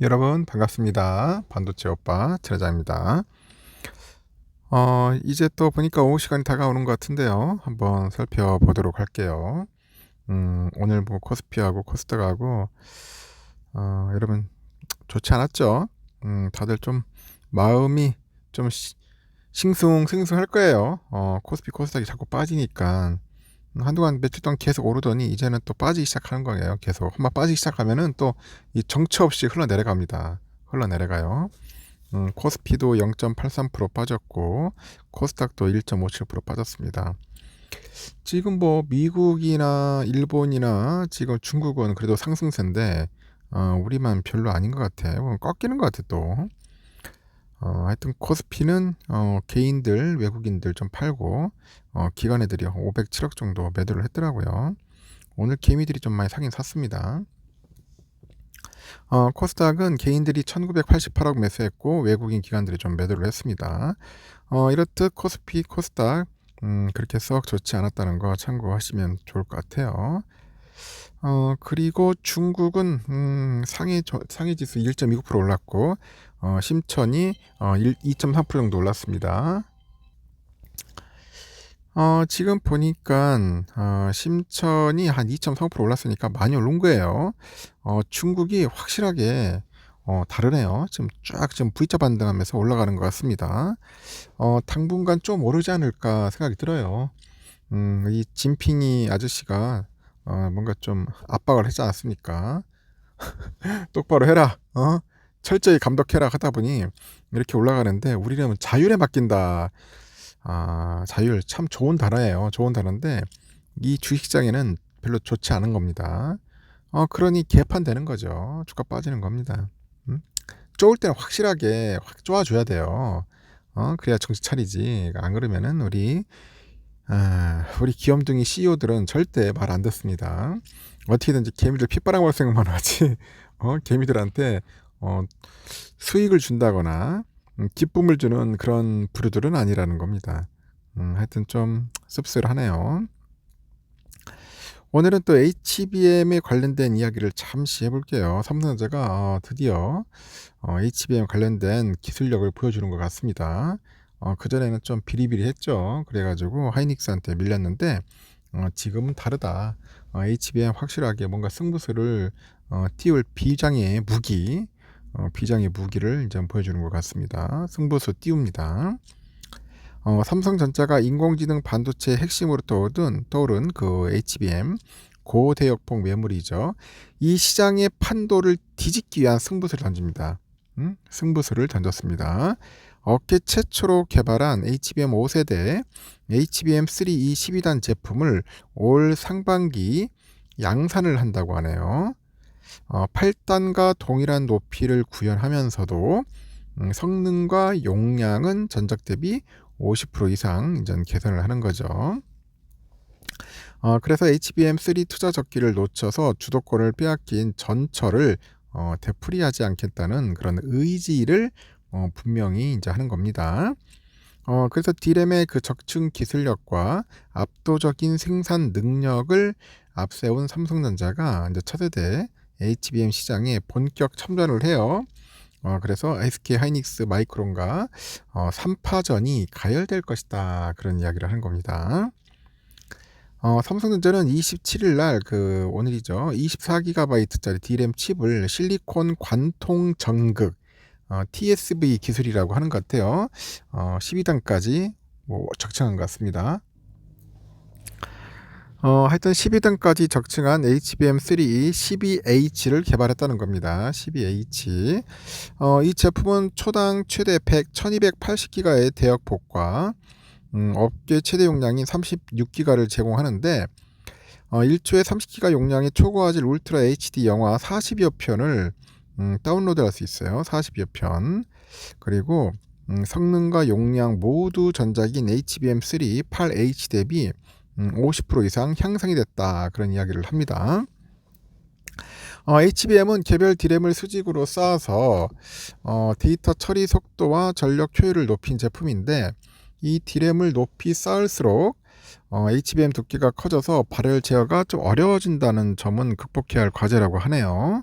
여러분 반갑습니다. 반도체 오빠 트레자입니다. 어, 이제 또 보니까 오후 시간이 다가오는 것 같은데요. 한번 살펴보도록 할게요. 음, 오늘 뭐 코스피하고 코스닥하고 어, 여러분 좋지 않았죠? 음, 다들 좀 마음이 좀 시- 싱숭생숭할 거예요. 어, 코스피 코스닥이 자꾸 빠지니까 한동안 며칠 동안 계속 오르더니 이제는 또 빠지기 시작하는 거예요. 계속 한번 빠지기 시작하면은 또 이 정처 없이 흘러내려갑니다. 흘러내려가요. 음, 코스피도 0.83% 빠졌고 코스닥도 1.57% 빠졌습니다. 지금 뭐 미국이나 일본이나 지금 중국은 그래도 상승세인데 어, 우리만 별로 아닌 것 같아요. 꺾이는 것 같아 또. 어, 하여튼 코스피는 어, 개인들 외국인들 좀 팔고 어, 기관 애들이 507억 정도 매도를 했더라고요. 오늘 개미들이 좀 많이 사긴 샀습니다. 어, 코스닥은 개인들이 1988억 매수했고 외국인 기관들이 좀 매도를 했습니다. 어, 이렇듯 코스피, 코스닥 음, 그렇게 썩 좋지 않았다는 거 참고하시면 좋을 것 같아요. 어, 그리고 중국은 음, 상해 저- 상해 지수 1.29% 올랐고 어, 심천이 어, 2.3% 정도 올랐습니다. 어, 지금 보니까 어, 심천이 한 2.3% 올랐으니까 많이 오른 거예요. 어, 중국이 확실하게 어, 다르네요. 지금 쫙 지금 V자 반등하면서 올라가는 것 같습니다. 어, 당분간 좀 오르지 않을까 생각이 들어요. 음, 이 진핑이 아저씨가 어, 뭔가 좀 압박을 하지 않았습니까? 똑바로 해라. 어? 철저히 감독해라 하다 보니 이렇게 올라가는데 우리는 자율에 맡긴다. 아, 자율 참 좋은 단어예요. 좋은 단어인데 이 주식시장에는 별로 좋지 않은 겁니다. 어, 그러니 개판되는 거죠. 주가 빠지는 겁니다. 음? 쪼을 때는 확실하게 확 쪼아줘야 돼요. 어, 그래야 정신 차리지. 안 그러면은 우리 아, 우리 귀염둥이 CEO들은 절대 말 안 듣습니다. 어떻게든지 개미들 핏바람 볼 생각만 하지. 어, 개미들한테 어, 수익을 준다거나 음, 기쁨을 주는 그런 부류들은 아니라는 겁니다. 음, 하여튼 좀 씁쓸하네요. 오늘은 또 HBM에 관련된 이야기를 잠시 해볼게요. 삼성전자가 어, 드디어 어, HBM 관련된 기술력을 보여주는 것 같습니다. 어, 그전에는 좀 비리비리했죠. 그래가지고 하이닉스한테 밀렸는데 어, 지금은 다르다. 어, HBM 확실하게 뭔가 승부수를 어, 띄울 비장의 무기, 어, 비장의 무기를 이제 보여주는 것 같습니다. 승부수 띄웁니다. 어, 삼성전자가 인공지능 반도체 핵심으로 떠오른, 떠오른 그 HBM 고대역폭 메모리죠. 이 시장의 판도를 뒤집기 위한 승부수를 던집니다. 음? 승부수를 던졌습니다. 업계 최초로 개발한 HBM 5세대 HBM3E 12단 제품을 올 상반기 양산을 한다고 하네요. 어, 8단과 동일한 높이를 구현하면서도 음, 성능과 용량은 전작 대비 50% 이상 이제 개선을 하는 거죠. 어, 그래서 HBM3 투자 적기를 놓쳐서 주도권을 빼앗긴 전철을 어, 되풀이하지 않겠다는 그런 의지를 어, 분명히 이제 하는 겁니다. 어, 그래서 디램의 그 적층 기술력과 압도적인 생산 능력을 앞세운 삼성전자가 이제 차세대 HBM 시장에 본격 참전을 해요. 어, 그래서 SK 하이닉스 마이크론과 어, 3파전이 가열될 것이다. 그런 이야기를 하는 겁니다. 어, 삼성전자는 27일 날 그 오늘이죠. 24GB짜리 DRAM 칩을 실리콘 관통 전극 어, TSV 기술이라고 하는 것 같아요. 어, 12단까지 뭐 적층한 것 같습니다. 어, 하여튼 12단까지 적층한 HBM3 12H를 개발했다는 겁니다. 12H. 어, 이 제품은 초당 최대 100, 1280기가의 대역폭과 음, 업계 최대 용량인 36기가를 제공하는데 어, 1초에 30기가 용량의 초고화질 울트라 HD 영화 40여 편을 음, 다운로드 할 수 있어요. 40여 편. 그리고 음, 성능과 용량 모두 전작인 HBM3 8H 대비 음, 50% 이상 향상이 됐다. 그런 이야기를 합니다. 어, HBM은 개별 디램을 수직으로 쌓아서 어, 데이터 처리 속도와 전력 효율을 높인 제품인데 이 디램을 높이 쌓을수록 어, HBM 두께가 커져서 발열 제어가 좀 어려워진다는 점은 극복해야 할 과제라고 하네요.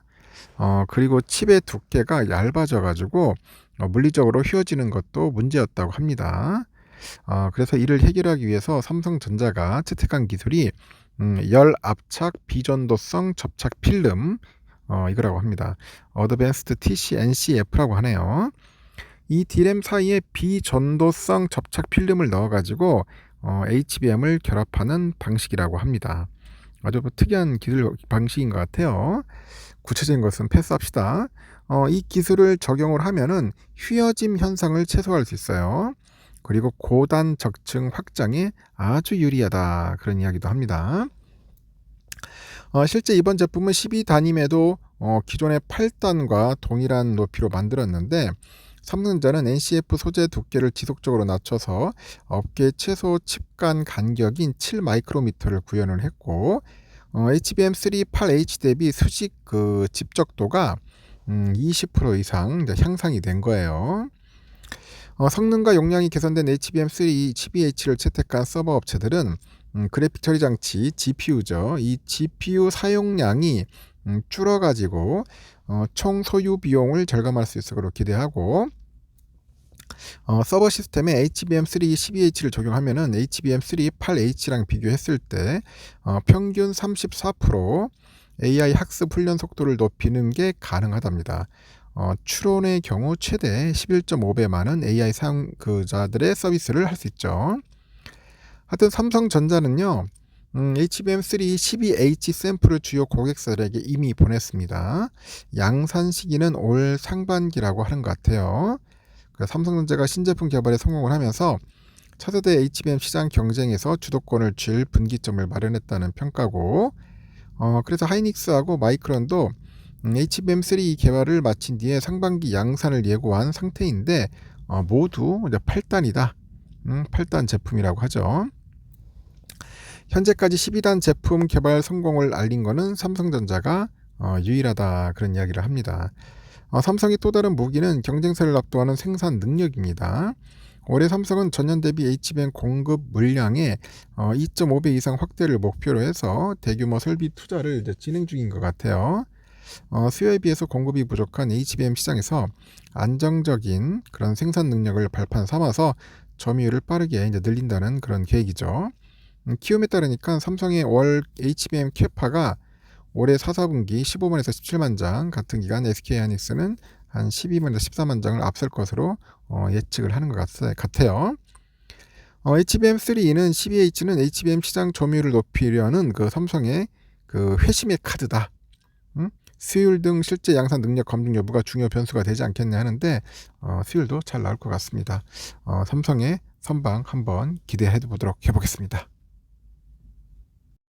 어 그리고 칩의 두께가 얇아져 가지고 어 물리적으로 휘어지는 것도 문제였다고 합니다. 어 그래서 이를 해결하기 위해서 삼성전자가 채택한 기술이 음 열 압착 비전도성 접착 필름 어 이거라고 합니다. 어드밴스드 TC-NCF라고 하네요. 이 D램 사이에 비전도성 접착 필름을 넣어 가지고 어 HBM을 결합하는 방식이라고 합니다. 아주 뭐 특이한 기술 방식인 것 같아요. 구체적인 것은 패스합시다. 어 이 기술을 적용을 하면은 휘어짐 현상을 최소화할 수 있어요. 그리고 고단 적층 확장에 아주 유리하다 그런 이야기도 합니다. 어 실제 이번 제품은 12단임에도 어 기존의 8단과 동일한 높이로 만들었는데 삼성전자는 NCF 소재 두께를 지속적으로 낮춰서 업계 최소 칩간 간격인 7 마이크로미터를 구현을 했고 어 HBM3 8H 대비 수직 그 집적도가 음 20% 이상 향상이 된 거예요. 어 성능과 용량이 개선된 HBM3 12H를 채택한 서버 업체들은 음 그래픽 처리 장치 GPU죠. 이 GPU 사용량이 음 줄어 가지고 어 총 소유 비용을 절감할 수 있을 거로 기대하고 어 서버 시스템에 HBM3 12H를 적용하면은 HBM3 8H랑 비교했을 때 어 평균 34% AI 학습 훈련 속도를 높이는 게 가능하답니다. 어 추론의 경우 최대 11.5배 많은 AI 사용자들의 서비스를 할 수 있죠. 하여튼 삼성전자는요. 음 HBM3 12H 샘플을 주요 고객사들에게 이미 보냈습니다. 양산 시기는 올 상반기라고 하는 것 같아요. 그래서 삼성전자가 신제품 개발에 성공을 하면서 차세대 HBM 시장 경쟁에서 주도권을 쥘 분기점을 마련했다는 평가고 어 그래서 하이닉스하고 마이크론도 음 HBM3 개발을 마친 뒤에 상반기 양산을 예고한 상태인데 어 모두 이제 8단이다. 음 8단 제품이라고 하죠. 현재까지 12단 제품 개발 성공을 알린 거는 삼성전자가 어 유일하다 그런 이야기를 합니다. 어 삼성의 또 다른 무기는 경쟁사를 압도하는 생산 능력입니다. 올해 삼성은 전년 대비 HBM 공급 물량의 어 2.5배 이상 확대를 목표로 해서 대규모 설비 투자를 이제 진행 중인 것 같아요. 어 수요에 비해서 공급이 부족한 HBM 시장에서 안정적인 그런 생산 능력을 발판 삼아서 점유율을 빠르게 이제 늘린다는 그런 계획이죠. 음 키움에 따르니까 삼성의 월 HBM 캐파가 올해 4, 4분기 15만에서 17만 장, 같은 기간 SK하이닉스는 한 12만에서 14만 장을 앞설 것으로 어 예측을 하는 것같 같아요. 어 HBM3는 12H는 HBM 시장 점유율을 높이려는 그 삼성의 그 회심의 카드다. 음? 수율 등 실제 양산 능력 검증 여부가 중요 변수가 되지 않겠냐 하는데 어 수율도 잘 나올 것 같습니다. 어 삼성의 선방 한번 기대해 보도록 해 보겠습니다.